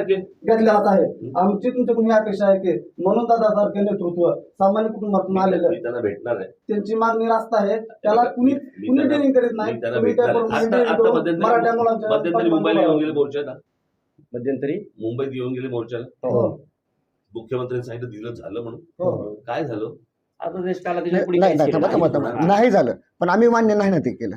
टक्के घेतलेलाच आहे. आमची तुमच्याकडून ही अपेक्षा आहे की म्हणून दादासारखे नेतृत्व सामान्य कुटुंबातून आलेलं त्यांना भेटणार आहे. त्यांची मागणी रास्त आहे. त्याला कुणी कुणी डेअरिंग करीत नाही. मराठा मुलांच्या मुंबईला येऊन गेले मोर्चाला. मध्यंतरी? मुंबईत येऊन गेले मोर्चाला. हो. मुख्यमंत्र्यांनी सांगितलं दिलं झालं म्हणून. हो. काय झालं? आता देश काला? नाही झालं. पण आम्ही मान्य नाही ना ते केलं.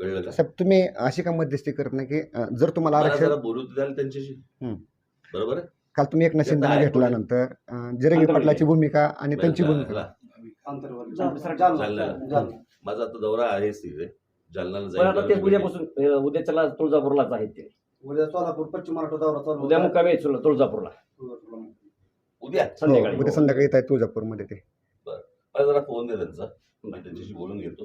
कळलं का साहेब तुम्ही अशी का मध्यस्थी करत नाही की अं, जर तुम्हाला मला आरक्षण जरा बोलू द्याल त्यांच्याशी. हम्म. बरोबर? आहे काल तुम्ही एक शिंदेना आहे घेतल्यानंतर अं, जिरंगी पाटलाची भूमिका आणि त्यांची भूमिका. जालना. जालना. माझा आता दौरा आहेच तिथे जालनाला पण आता ते जाईल उद्यापासून अं, उद्याच्याला तुळजापूरलाच आहेत ते. उद्या सोलापूर पश्चिम महाराष्ट्र दौरा चालू उद्या होता. मुक्कामी आहेत तुळजापूरला. उद्या? हो, संध्याकाळी उद्या संध्याकाळी येत आहे तुळजापूरमध्ये ते. मला जरा फोन दे त्यांचा. मी त्यांच्याशी बोलून घेतो.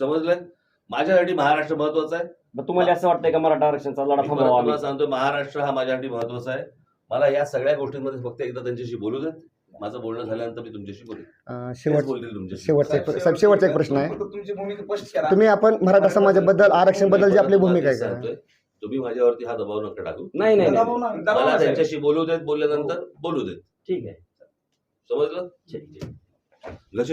समजलं? माझ्यासाठी महाराष्ट्र महत्त्वाचा आहे. मग तुम्हाला असं वाटतंय का मराठा आरक्षणचा लढा मी परत थांबवा आम्ही? तुम्हाला सांगतो महाराष्ट्र हा माझ्यासाठी महत्त्वाचा आहे. मला या सगळ्या गोष्टींमध्ये फक्त एकदा त्यांच्याशी बोलू देत. माझं बोलणं झाल्यानंतर मी तुमच्याशी बोलेन. अं, तेच शेवट बोलतील तुमच्याशी. शेवटचा एक साहेब शेवटचा एक प्रश्न आहे. तुमची भूमिका स्पष्ट करा. तुम्ही आपण मराठा समाजाबद्दल आरक्षणबद्दल जी आपली मी भूमिका आहे तुम्हाला का? तेच सांगतोय, तुम्ही माझ्यावरती हा दबाव नका टाकू. नाही नाही नाही. दबाव नाही, दबाव मला नाही. त्यांच्याशी बोलू देत बोलल्यानंतर बोलू देत. ठीक आहे. समजलं? ठीक आहे. लक्ष